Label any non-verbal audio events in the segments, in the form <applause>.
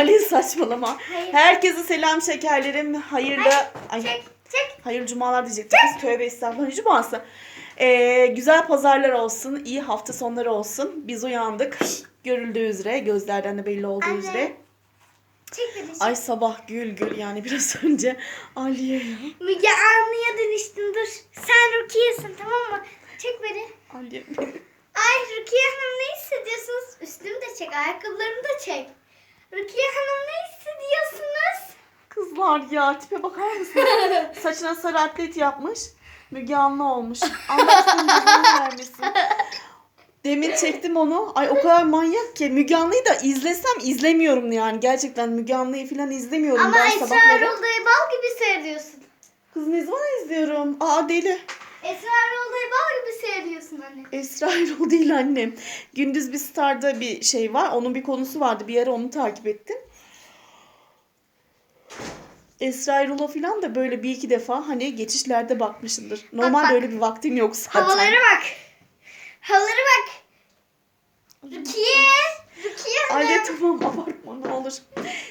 Ali saçmalama. Hayır. Herkese selam şekerlerim. Hayırlı ay, Çek çek. hayırlı cumalar diyecektim. Kız tövbe estağfurullah. Cuması? Ee, güzel pazarlar olsun. iyi hafta sonları olsun. Biz uyandık. Görüldüğü üzere. Gözlerden de belli olduğu Anne. üzere. Çek beni. Ay sabah gül gül yani biraz <laughs> önce Aliye ya. Müge Anlı'ya dönüştün dur. Sen Rukiye'sin tamam mı? Çek beni. Aliye. Ay Rukiye Hanım ne hissediyorsunuz? Üstümü de çek, ayakkabılarımı da çek. Rukiye Hanım ne hissediyorsunuz? Kızlar ya tipe bakar mısın? <laughs> Saçına sarı atlet yapmış. Müge Anlı olmuş. Cezanı vermesin. Demin çektim onu. Ay o kadar manyak ki. Müge Anlı'yı da izlesem izlemiyorum yani. Gerçekten Müge Anlı'yı falan izlemiyorum Ama ben Esra sabahları. Erol'dayı bal gibi seyrediyorsun. Kız ne zaman izliyorum? Aa deli. Esra Erol'dayı bal gibi seyrediyorsun anne. Esra Erol <laughs> değil annem. Gündüz bir Star'da bir şey var. Onun bir konusu vardı. Bir ara onu takip ettim. Esra Erol'a falan da böyle bir iki defa hani geçişlerde bakmışımdır. Normalde bak. öyle bir vaktim yok zaten. Havalara bak. Havalara bak. Rukiye. Rukiye Hanım. Anne tamam abartma ne olur.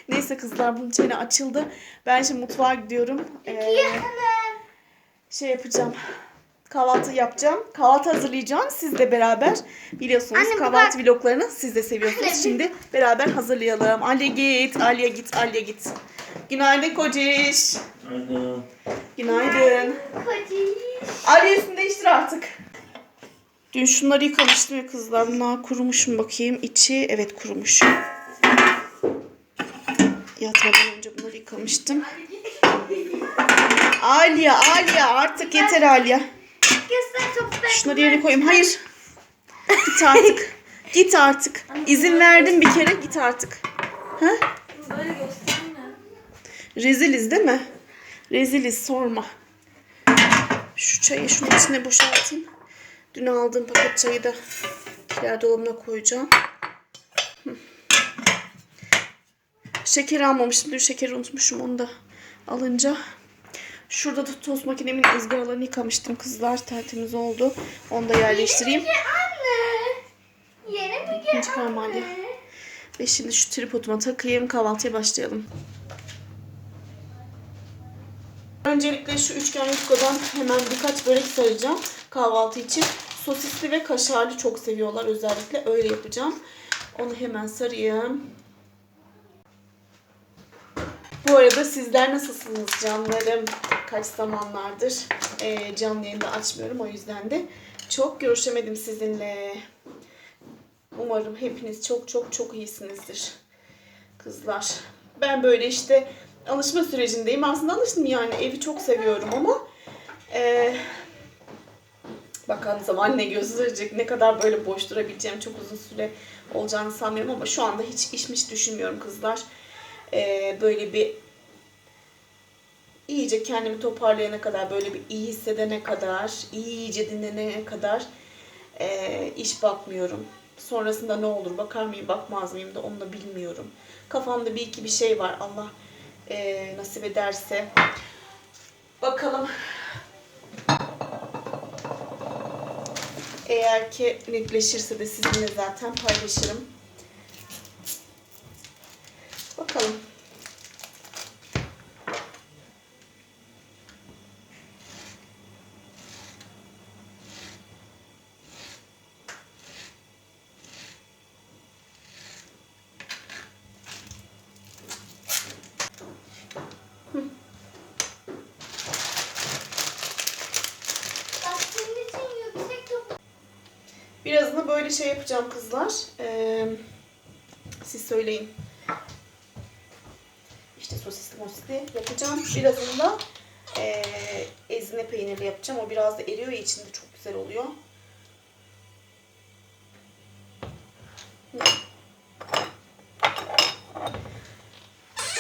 Neyse kızlar bunun çene açıldı. Ben şimdi mutfağa gidiyorum. Rukiye Ee, Hanım. şey yapacağım. Kahvaltı yapacağım. Kahvaltı hazırlayacağım sizle beraber. Biliyorsunuz Anne, kahvaltı bak- vloglarını siz de seviyorsunuz. Anne, Şimdi beraber hazırlayalım. Ali git, Aliye git, Aliye git. Günaydın kociş. Aynen. Günaydın. Kociş. Ali üstünü değiştir artık. Dün şunları yıkamıştım ya kızlar. Bunlar kurumuş mu bakayım. İçi evet kurumuş. Yatmadan önce bunları yıkamıştım. Aliye, Aliye artık yeter Aliye. Göster topukları. Şunları yerine koyayım. Hayır. Git artık. <laughs> Git artık. İzin verdim bir kere. Git artık. Ha? Böyle gösterme. Reziliz değil mi? Reziliz sorma. Şu çayı şunun içine boşaltayım. Dün aldığım paket çayı da kiler dolabına koyacağım. Şeker almamıştım. Dün şekeri unutmuşum onu da alınca. Şurada da tost makinemin ızgaralarını yıkamıştım kızlar. Tertemiz oldu. Onu da yerleştireyim. Yeni Müge İkinci parmağıyla. Ve şimdi şu tripoduma takayım. Kahvaltıya başlayalım. Öncelikle şu üçgen yufkadan hemen birkaç börek saracağım kahvaltı için. Sosisli ve kaşarlı çok seviyorlar özellikle. Öyle yapacağım. Onu hemen sarayım. Bu arada sizler nasılsınız canlarım? Kaç zamanlardır eee canlı yayında açmıyorum o yüzden de çok görüşemedim sizinle. Umarım hepiniz çok çok çok iyisinizdir. Kızlar. Ben böyle işte alışma sürecindeyim. Aslında alıştım yani. Evi çok seviyorum ama eee bakalım zaman ne gösterecek. Ne kadar böyle boş durabileceğim çok uzun süre olacağını sanmıyorum ama şu anda hiç işmiş düşünmüyorum kızlar. Eee, böyle bir iyice kendimi toparlayana kadar, böyle bir iyi hissedene kadar, iyice dinlenene kadar eee, iş bakmıyorum. Sonrasında ne olur, bakar mıyım, bakmaz mıyım da onu da bilmiyorum. Kafamda bir iki bir şey var. Allah eee, nasip ederse. Bakalım. Eğer ki netleşirse de sizinle zaten paylaşırım. Bakalım. Birazını böyle şey yapacağım kızlar. Ee, siz söyleyin. Sosisli mosisli yapacağım. Birazını da ee, ezine peynirli yapacağım. O biraz da eriyor ya içinde çok güzel oluyor.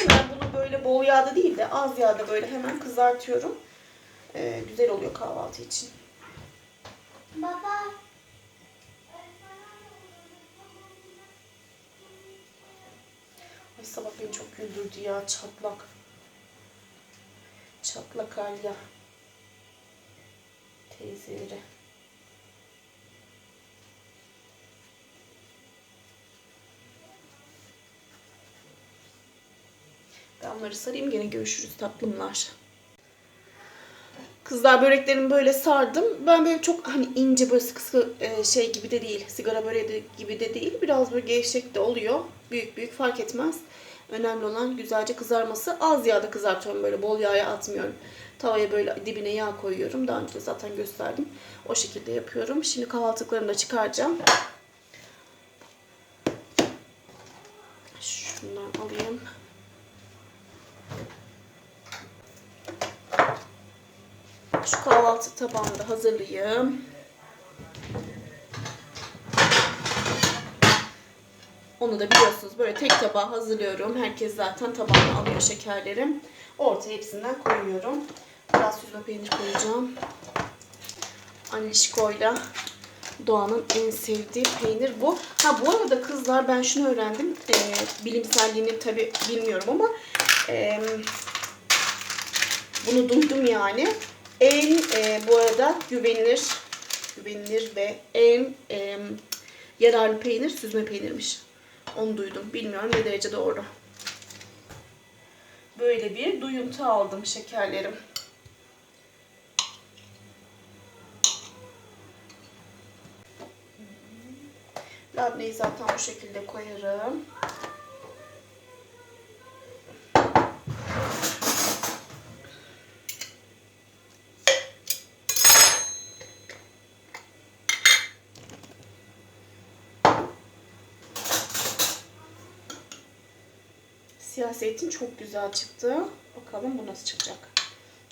Ben bunu böyle bol yağda değil de az yağda böyle hemen kızartıyorum. Ee, güzel oluyor kahvaltı için. Baba. Ay sabah beni çok güldürdü ya çatlak. Çatlak Alya. Teyzeleri. Ben onları sarayım gene görüşürüz tatlımlar. Kızlar böreklerimi böyle sardım. Ben böyle çok hani ince böyle sıkı sıkı e, şey gibi de değil. Sigara böreği gibi de değil. Biraz böyle gevşek de oluyor. Büyük büyük fark etmez. Önemli olan güzelce kızarması. Az yağda kızartıyorum böyle bol yağa atmıyorum. Tavaya böyle dibine yağ koyuyorum. Daha önce zaten gösterdim. O şekilde yapıyorum. Şimdi kahvaltılıklarımı da çıkaracağım. Şundan alayım. Kahvaltı tabağını da hazırlayayım. Onu da biliyorsunuz böyle tek tabağa hazırlıyorum. Herkes zaten tabağına alıyor şekerlerim. Ortaya hepsinden koyuyorum. Biraz süzme peynir koyacağım. Anişko'yla Doğan'ın en sevdiği peynir bu. Ha bu arada kızlar ben şunu öğrendim. Ee, bilimselliğini tabi bilmiyorum ama e, bunu duydum yani. En e, bu arada güvenilir güvenilir ve en e, yararlı peynir süzme peynirmiş. Onu duydum. Bilmiyorum ne derece doğru. Böyle bir duyuntu aldım şekerlerim. Labneyi zaten bu şekilde koyarım. Siyah zeytin çok güzel çıktı. Bakalım bu nasıl çıkacak.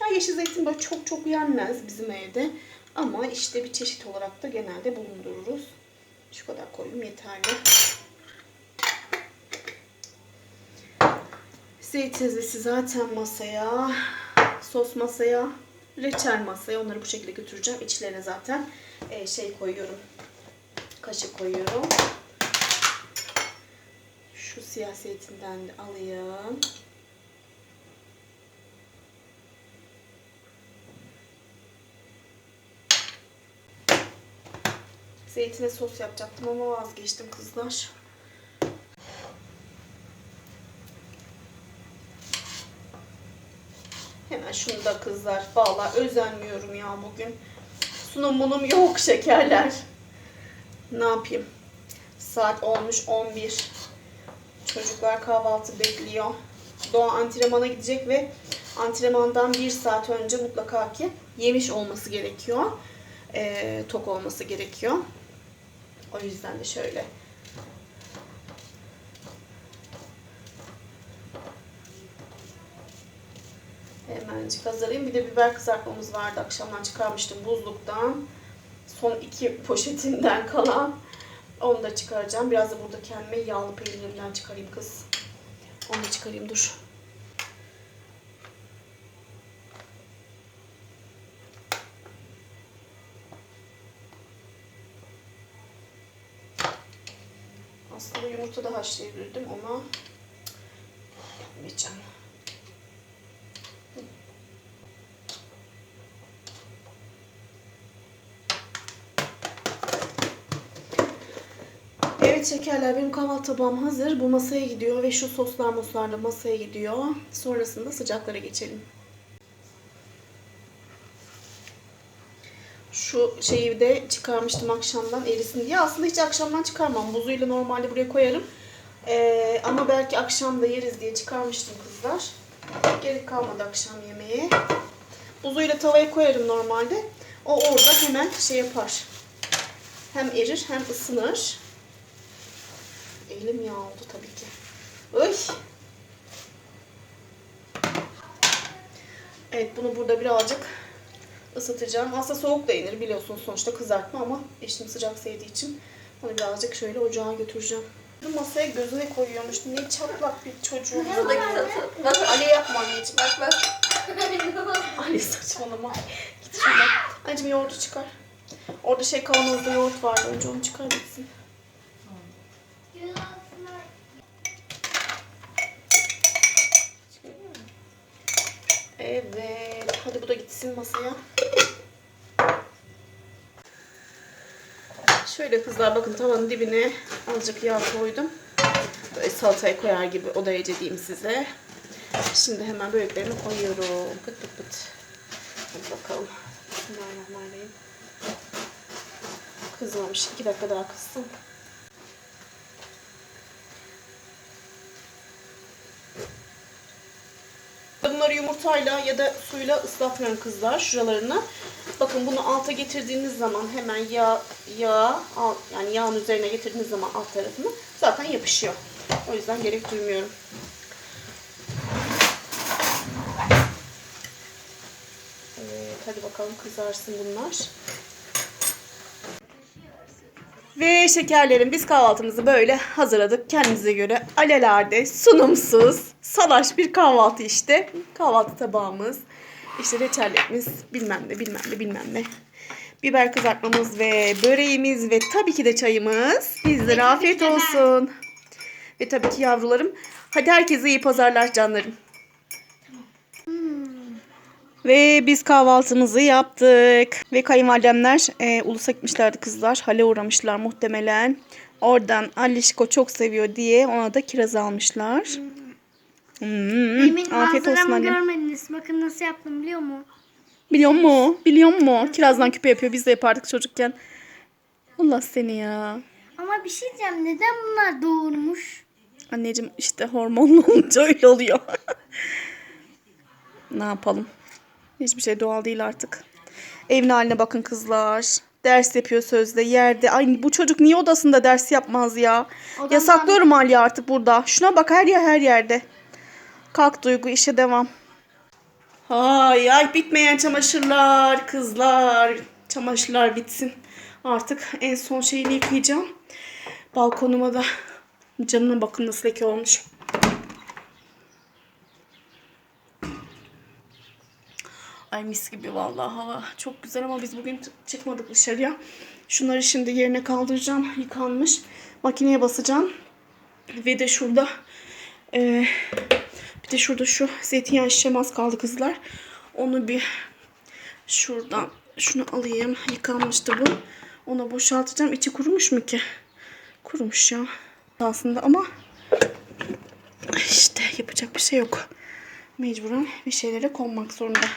Ya yeşil zeytin böyle çok çok yenmez bizim evde. Ama işte bir çeşit olarak da genelde bulundururuz. Şu kadar koyayım yeterli. Zeytin zesi zaten masaya, sos masaya, reçel masaya. Onları bu şekilde götüreceğim. İçlerine zaten e, şey koyuyorum. Kaşık koyuyorum. Şu de alayım. Zeytine sos yapacaktım ama vazgeçtim kızlar. Hemen şunu da kızlar. Vallahi özenmiyorum ya bugün. Sunumunum yok şekerler. Ne yapayım? Saat olmuş 11. Çocuklar kahvaltı bekliyor. Doğa antrenmana gidecek ve antrenmandan bir saat önce mutlaka ki yemiş olması gerekiyor. Ee, tok olması gerekiyor. O yüzden de şöyle hemencik hazırlayayım. Bir de biber kızartmamız vardı. Akşamdan çıkarmıştım buzluktan. Son iki poşetinden kalan. Onu da çıkaracağım. Biraz da burada kendime yağlı peynirimden çıkarayım kız. Onu da çıkarayım dur. Aslında yumurta da haşlayabilirdim ama yapmayacağım. Evet şekerler benim kahvaltı tabağım hazır. Bu masaya gidiyor ve şu soslar moslar da masaya gidiyor. Sonrasında sıcaklara geçelim. Şu şeyi de çıkarmıştım akşamdan erisin diye. Aslında hiç akşamdan çıkarmam. Buzuyla normalde buraya koyarım. Ee, ama belki akşam da yeriz diye çıkarmıştım kızlar. Gerek kalmadı akşam yemeğe. Buzuyla tavaya koyarım normalde. O orada hemen şey yapar. Hem erir hem ısınır. Elim yağ oldu tabii ki. Oy. Evet bunu burada birazcık ısıtacağım. Aslında soğuk da yenir biliyorsunuz sonuçta kızartma ama eşim sıcak sevdiği için onu birazcık şöyle ocağa götüreceğim. Bu masaya gözüne koyuyormuş. Ne çaplak bir çocuğum. Bak Ali yapma anneciğim. Bak bak. <laughs> Ali saçmalama. Git şuradan. Anneciğim yoğurdu çıkar. Orada şey kavanozda yoğurt vardı. Önce onu çıkar gitsin. Evet. Hadi bu da gitsin masaya. Şöyle kızlar bakın tavanın dibine azıcık yağ koydum. Böyle salataya koyar gibi o derece size. Şimdi hemen böreklerimi koyuyorum. Pıt pıt pıt. Hadi bakalım. Bismillahirrahmanirrahim. Kızmamış. İki dakika daha kızsın. Bunları yumurtayla ya da suyla ıslatmıyorum kızlar şuralarını. Bakın bunu alta getirdiğiniz zaman hemen yağ, yağ yani yağın üzerine getirdiğiniz zaman alt tarafını zaten yapışıyor. O yüzden gerek duymuyorum. Evet hadi bakalım kızarsın bunlar. Ve şekerlerim biz kahvaltımızı böyle hazırladık. Kendinize göre alelade, sunumsuz, salaş bir kahvaltı işte. Kahvaltı tabağımız. İşte reçellerimiz bilmem ne bilmem ne bilmem ne. Biber kızartmamız ve böreğimiz ve tabii ki de çayımız. Bizlere afiyet olsun. Ve tabii ki yavrularım. Hadi herkese iyi pazarlar canlarım. Ve biz kahvaltımızı yaptık. Ve kayınvalidemler e, ulusa gitmişlerdi kızlar. Hale uğramışlar muhtemelen. Oradan Alişko çok seviyor diye ona da kiraz almışlar. Hmm, Emin Afiyet olsun manzaramı annem. görmediniz. Bakın nasıl yaptım biliyor musun? Biliyor mu? Biliyor mu? Kirazdan küpe yapıyor. Biz de yapardık çocukken. Allah seni ya. Ama bir şey diyeceğim. Neden bunlar doğurmuş? Anneciğim işte hormonlu <laughs> olunca öyle oluyor. <laughs> ne yapalım? Hiçbir şey doğal değil artık. Evin haline bakın kızlar. Ders yapıyor sözde yerde. Ay bu çocuk niye odasında ders yapmaz ya? Odamdan- Yasaklıyorum Aliye artık burada. Şuna bak her yer her yerde. Kalk Duygu işe devam. Ay ay bitmeyen çamaşırlar kızlar. Çamaşırlar bitsin. Artık en son şeyini yıkayacağım. Balkonuma da camına bakın nasıl leke olmuş. Ay mis gibi vallahi hava çok güzel ama biz bugün çıkmadık dışarıya. Şunları şimdi yerine kaldıracağım. Yıkanmış. Makineye basacağım. Ve de şurada e, bir de şurada şu zeytinyağı şişem az kaldı kızlar. Onu bir şuradan şunu alayım. Yıkanmıştı bu. Ona boşaltacağım. İçi kurumuş mu ki? Kurumuş ya. Aslında ama işte yapacak bir şey yok. Mecburen bir şeylere konmak zorunda.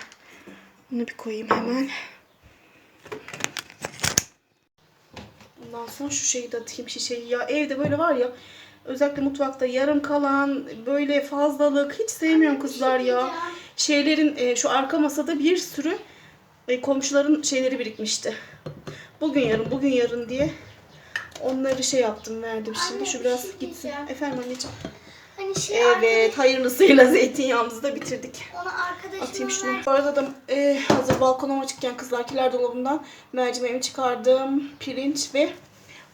Bunu bir koyayım hemen. Ondan sonra şu şeyi de atayım şişeyi ya. Evde böyle var ya özellikle mutfakta yarım kalan böyle fazlalık hiç sevmiyorum kızlar ya. Şeylerin e, şu arka masada bir sürü e, komşuların şeyleri birikmişti. Bugün yarın bugün yarın diye onları şey yaptım verdim şimdi. Şu bir biraz şey gitsin. Efendim anneciğim. Hani şey Evet hayırlısıyla zeytinyağımızı da bitirdik. Onu arkadaşıma Atayım şunu. Bu arada da e, hazır balkonuma çıkken kızlar kiler dolabından mercimeğimi çıkardım. Pirinç ve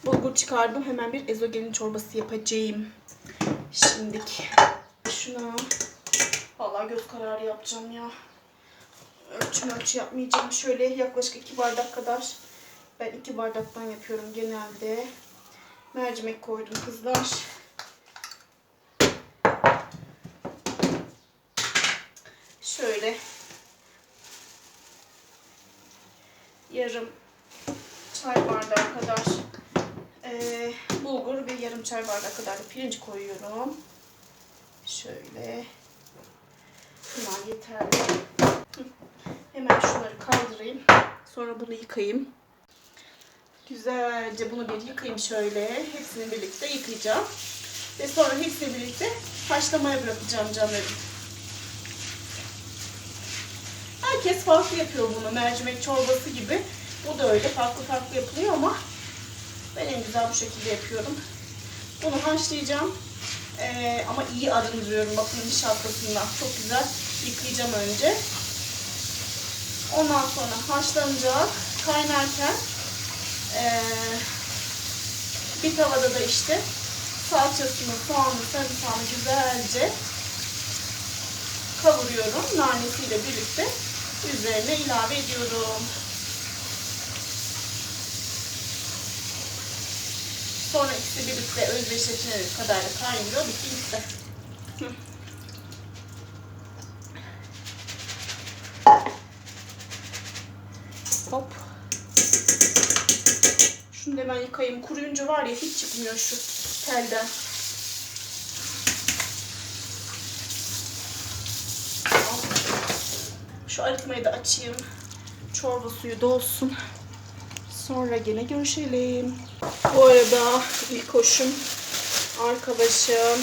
bulgur çıkardım. Hemen bir ezogelin çorbası yapacağım. Şimdik. Şuna. Vallahi göz kararı yapacağım ya. Ölçüm ölçü yapmayacağım. Şöyle yaklaşık iki bardak kadar. Ben iki bardaktan yapıyorum genelde. Mercimek koydum kızlar. Şöyle yarım çay bardağı kadar eee, bulgur ve yarım çay bardağı kadar da pirinç koyuyorum. Şöyle. Bunlar yeterli. Hemen şunları kaldırayım. Sonra bunu yıkayayım. Güzelce bunu bir yıkayayım şöyle. Hepsini birlikte yıkayacağım. Ve sonra hepsini birlikte haşlamaya bırakacağım canlarım. Herkes farklı yapıyor bunu. Mercimek çorbası gibi. Bu da öyle. Farklı farklı yapılıyor ama ben en güzel bu şekilde yapıyorum. Bunu haşlayacağım. Ee, ama iyi arındırıyorum. Bakın nişastasından. Çok güzel yıkayacağım önce. Ondan sonra haşlanacak. Kaynarken ee, bir tavada da işte salçasını, soğanını, sarımsağını güzelce kavuruyorum. Nanesiyle birlikte üzerine ilave ediyorum. Sonra ikisi birlikte özdeşleşene kadar da kaynıyor. Bitti gitti. Hop. Şunu da hemen yıkayayım. Kuruyunca var ya hiç çıkmıyor şu telden. Şu arıtmayı da açayım. Çorba suyu dolsun. Sonra gene görüşelim. Bu arada ilk hoşum arkadaşım.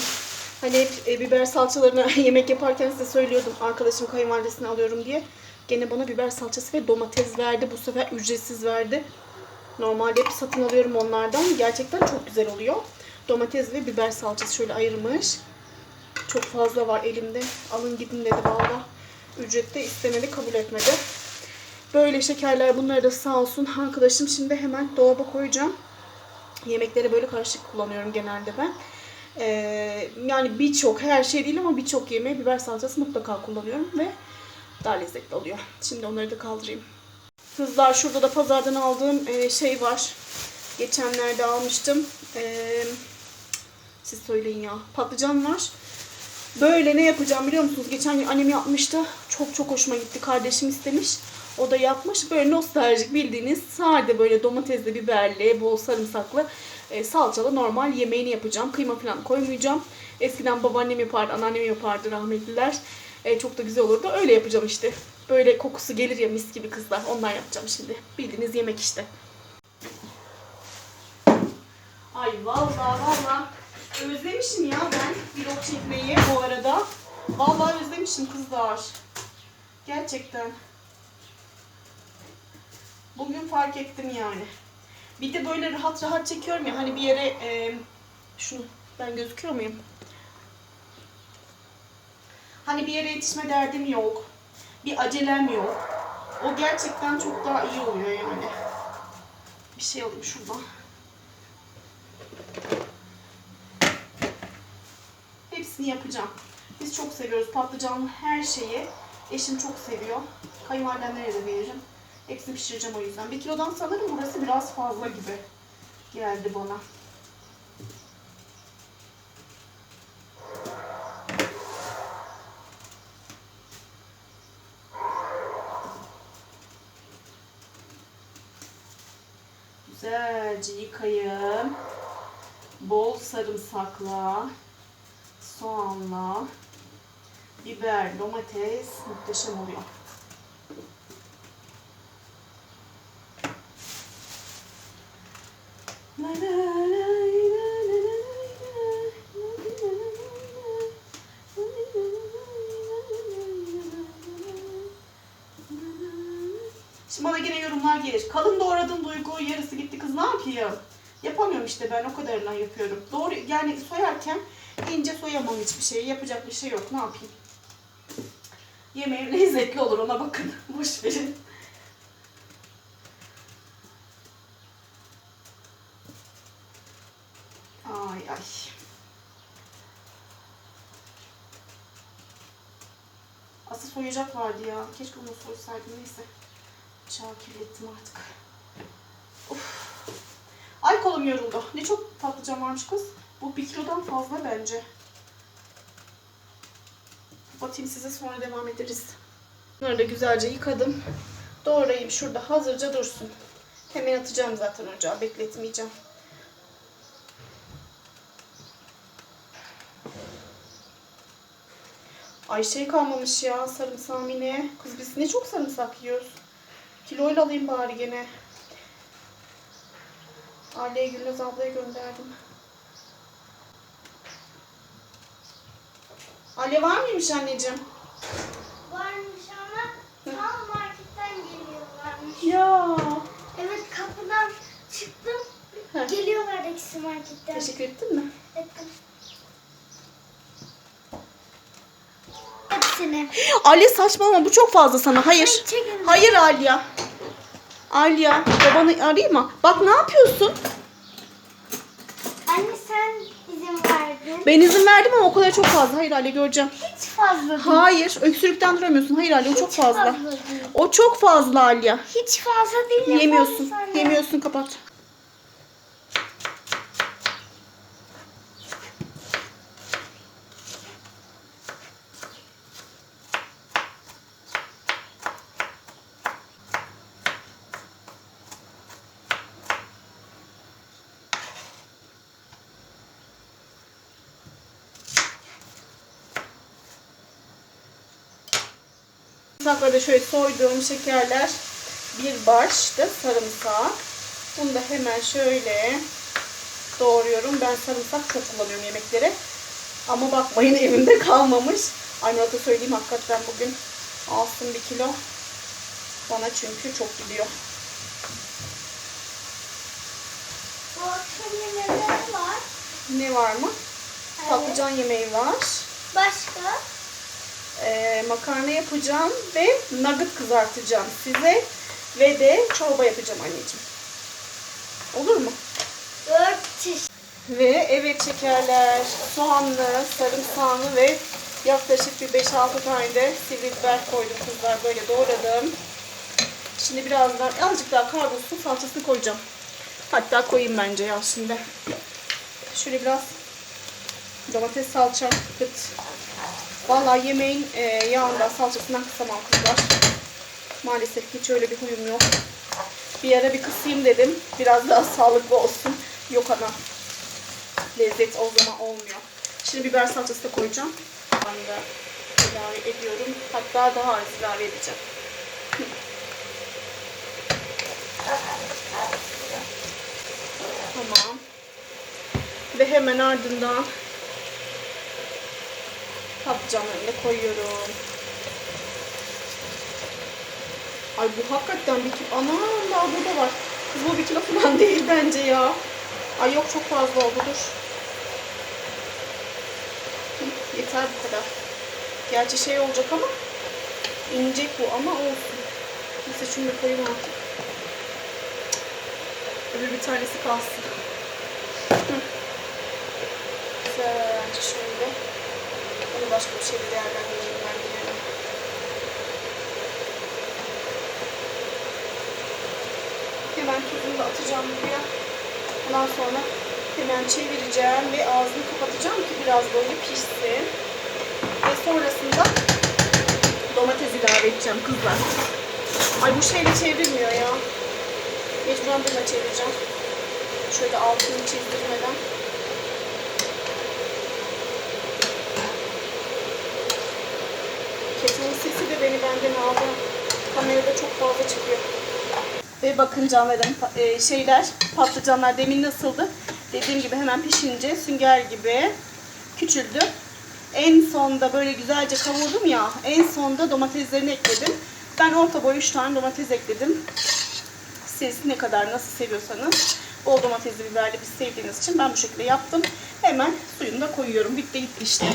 Hani hep e, biber salçalarını <laughs> yemek yaparken size söylüyordum. Arkadaşım kayınvalidesini alıyorum diye. Gene bana biber salçası ve domates verdi. Bu sefer ücretsiz verdi. Normalde hep satın alıyorum onlardan. Gerçekten çok güzel oluyor. Domates ve biber salçası şöyle ayırmış. Çok fazla var elimde. Alın gidin dedi valla. Ücrette istemedi, kabul etmedi. Böyle şekerler bunları da sağ olsun arkadaşım. Şimdi hemen dolaba koyacağım. Yemekleri böyle karışık kullanıyorum genelde ben. Ee, yani birçok, her şey değil ama birçok yemeğe biber salçası mutlaka kullanıyorum ve daha lezzetli oluyor. Şimdi onları da kaldırayım. Kızlar şurada da pazardan aldığım e, şey var. Geçenlerde almıştım. Ee, siz söyleyin ya. Patlıcan var. Böyle ne yapacağım biliyor musunuz? Geçen gün annem yapmıştı. Çok çok hoşuma gitti. Kardeşim istemiş. O da yapmış. Böyle nostaljik bildiğiniz sade böyle domatesli, biberli, bol sarımsaklı, e, salçalı normal yemeğini yapacağım. Kıyma falan koymayacağım. Eskiden babaannem yapardı, anneannem yapardı rahmetliler. E, çok da güzel olurdu. Öyle yapacağım işte. Böyle kokusu gelir ya mis gibi kızlar. Ondan yapacağım şimdi. Bildiğiniz yemek işte. Ay vallahi vallahi özlemişim ya ben vlog çekmeyi bu arada. Vallahi özlemişim kızlar. Gerçekten. Bugün fark ettim yani. Bir de böyle rahat rahat çekiyorum ya hani bir yere e, şunu ben gözüküyor muyum? Hani bir yere yetişme derdim yok. Bir acelem yok. O gerçekten çok daha iyi oluyor yani. Bir şey alayım şuradan. Hepsini yapacağım. Biz çok seviyoruz patlıcanlı her şeyi. Eşim çok seviyor. Kayınvalidemlere de veririm. Hepsini pişireceğim o yüzden. Bir kilodan sanırım burası biraz fazla gibi geldi bana. Güzelce yıkayayım. Bol sarımsakla, soğanla, biber, domates muhteşem oluyor. Şimdi bana yine yorumlar gelir. Kalın doğradın Duygu, yarısı gitti kız ne yapayım? Yapamıyorum işte ben o kadarından yapıyorum. Doğru yani soyarken ince soyamam hiçbir şeyi. Yapacak bir şey yok. Ne yapayım? Yemeğim lezzetli olur ona bakın. <laughs> Boş verin. Ay ay. Asıl soyacak vardı ya. Keşke onu soysaydım neyse. Bıçağı kirlettim artık. Of. Ay kolum yoruldu. Ne çok patlıcan varmış kız. Bu bir kilodan fazla bence. Batayım size sonra devam ederiz. Bunları da güzelce yıkadım. Doğrayayım şurada hazırca dursun. Hemen atacağım zaten ocağa. Bekletmeyeceğim. Ay şey kalmamış ya sarımsağım. Kız biz ne çok sarımsak yiyoruz. Kiloyla alayım bari gene. Aliye Gülnaz ablaya gönderdim. Ale var mıymış anneciğim? Varmış ama tam marketten geliyorlarmış. Ya. Evet kapıdan çıktım. Heh. Geliyorlar ikisi marketten. Teşekkür ettin mi? Ettim. Hepsini. Ali saçmalama bu çok fazla sana. Hayır. Hayır Alya. Alya babanı arayayım mı? Bak ne yapıyorsun? Anne sen izin verdin. Ben izin verdim ama o kadar çok fazla. Hayır Alya göreceğim. Hiç fazla değil. Hayır öksürükten duramıyorsun. Hayır Alya o çok Hiç fazla. değil. O çok fazla Alya. Hiç fazla değil. Yemiyorsun. Yemiyorsun kapat. Sarımsakları da şöyle soyduğum şekerler. Bir baş da sarımsak. Bunu da hemen şöyle doğruyorum. Ben sarımsak çok kullanıyorum yemeklere. Ama bakmayın evimde kalmamış. Aynı söyleyeyim hakikaten bugün alsın bir kilo. Bana çünkü çok gidiyor. Bu akşam yemeğleri var. Ne var mı? Patlıcan yemeği var. Ee, makarna yapacağım ve nugget kızartacağım size. Ve de çorba yapacağım anneciğim. Olur mu? Dört çeşit. Ve evet şekerler, soğanlı, sarımsağını ve yaklaşık bir 5-6 tane de sivri biber koydum kızlar. Böyle doğradım. Şimdi birazdan azıcık daha kavrulsun salçasını koyacağım. Hatta koyayım bence ya şimdi. Şöyle biraz domates salça kıt. Vallahi yemeğin e, yağından salçasından kısamam kızlar. Maalesef hiç öyle bir huyum yok. Bir ara bir kısayım dedim. Biraz daha sağlıklı olsun. Yok ana. Lezzet o zaman olmuyor. Şimdi biber salçası da koyacağım. Ben de ilave ediyorum. Hatta daha az ilave edeceğim. Tamam. Ve hemen ardından patlıcanlarını da koyuyorum. Ay bu hakikaten bir kilo. Ana daha burada var. Kız bu bir kilo falan <laughs> değil bence ya. Ay yok çok fazla oldu dur. Yeter bu kadar. Gerçi şey olacak ama inecek bu ama olsun. Neyse şunu koyayım artık. Öbür bir tanesi kalsın. Hı. Güzelce şöyle. Onu başka bir şeyle değerlendireyim ben diyelim. Hemen tuzunu da atacağım buraya. Ondan sonra hemen çevireceğim ve ağzını kapatacağım ki biraz böyle pişsin. Ve sonrasında domates ilave edeceğim kızlar. Ay bu şeyle çevrilmiyor ya. Mecburen bununla çevireceğim. Şöyle altını çizdirmeden. Kettle'ın sesi de beni benden aldı. Kamerada çok fazla çıkıyor. Ve bakın canlarım e, şeyler patlıcanlar demin nasıldı? Dediğim gibi hemen pişince sünger gibi küçüldü. En sonda böyle güzelce kavurdum ya. En sonda domateslerini ekledim. Ben orta boy 3 tane domates ekledim. Siz ne kadar nasıl seviyorsanız bol domatesli biberli bir sevdiğiniz için ben bu şekilde yaptım. Hemen suyunu da koyuyorum. Bitti gitti işte.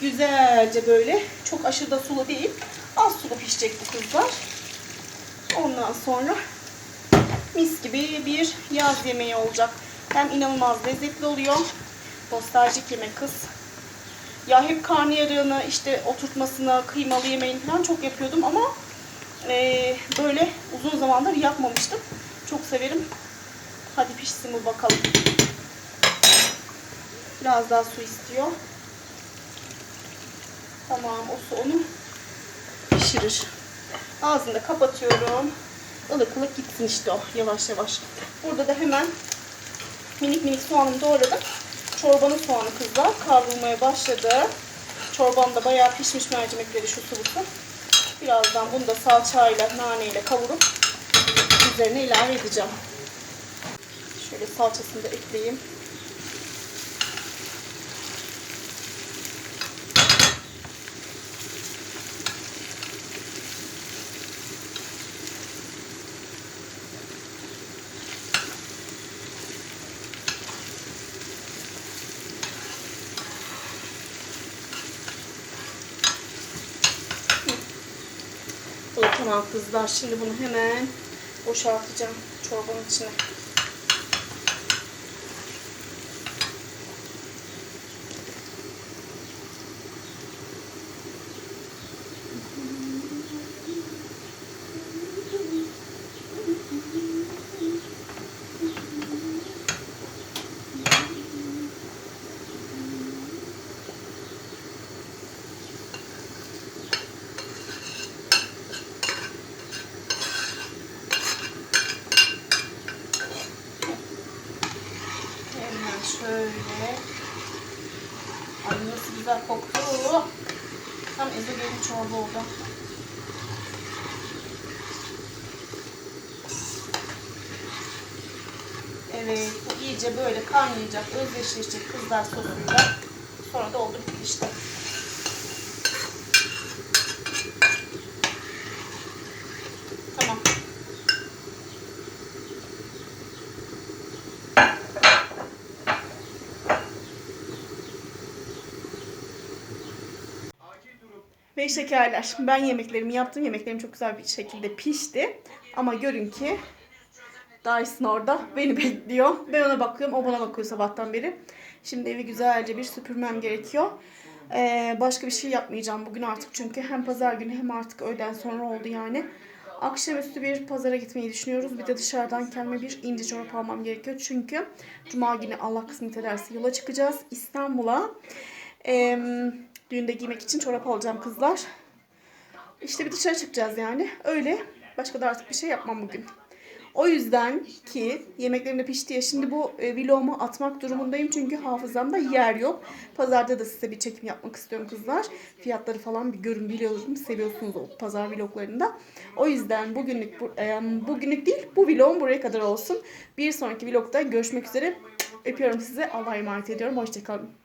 Güzelce böyle çok aşırı da sulu değil. Az sulu pişecek bu kızlar. Ondan sonra mis gibi bir yaz yemeği olacak. Hem inanılmaz lezzetli oluyor. Nostaljik yemek kız. Ya hep karnıyarığını işte oturtmasını, kıymalı yemeğini falan çok yapıyordum ama eee, böyle uzun zamandır yapmamıştım. Çok severim. Hadi pişsin bu bakalım. Biraz daha su istiyor. Tamam o su onu pişirir. Ağzını da kapatıyorum. Ilık ılık gitsin işte o yavaş yavaş. Burada da hemen minik minik soğanımı doğradım. Çorbanın soğanı kızlar kavrulmaya başladı. Çorbam da bayağı pişmiş mercimekleri şu sıvısı. Birazdan bunu da salçayla, naneyle kavurup üzerine ilave edeceğim. Şöyle salçasını da ekleyeyim. Tamam kızlar. Şimdi bunu hemen boşaltacağım çorbanın içine. şöyle. Ay nasıl güzel koktu. Tam ezogelin çorba oldu. Evet, bu iyice böyle kaynayacak, özdeşleşecek kızlar sosuyla. Sonra da oldu bitti işte. Ve şekerler. Ben yemeklerimi yaptım. Yemeklerim çok güzel bir şekilde pişti. Ama görün ki Dyson orada beni bekliyor. Ben ona bakıyorum. O bana bakıyor sabahtan beri. Şimdi evi güzelce bir süpürmem gerekiyor. Ee, başka bir şey yapmayacağım bugün artık. Çünkü hem pazar günü hem artık öğleden sonra oldu yani. Akşamüstü bir pazara gitmeyi düşünüyoruz. Bir de dışarıdan kendime bir ince çorap almam gerekiyor. Çünkü Cuma günü Allah kısmet ederse yola çıkacağız İstanbul'a. Ee, düğünde giymek için çorap alacağım kızlar. İşte bir dışarı çıkacağız yani. Öyle. Başka da artık bir şey yapmam bugün. O yüzden ki yemeklerim de pişti ya. Şimdi bu e, vlogumu atmak durumundayım. Çünkü hafızamda yer yok. Pazarda da size bir çekim yapmak istiyorum kızlar. Fiyatları falan bir görün biliyorum. Seviyorsunuz o pazar vloglarında. O yüzden bugünlük bu, e, bugünlük değil bu vlogum buraya kadar olsun. Bir sonraki vlogda görüşmek üzere. Öpüyorum sizi. Allah'a emanet ediyorum. Hoşçakalın.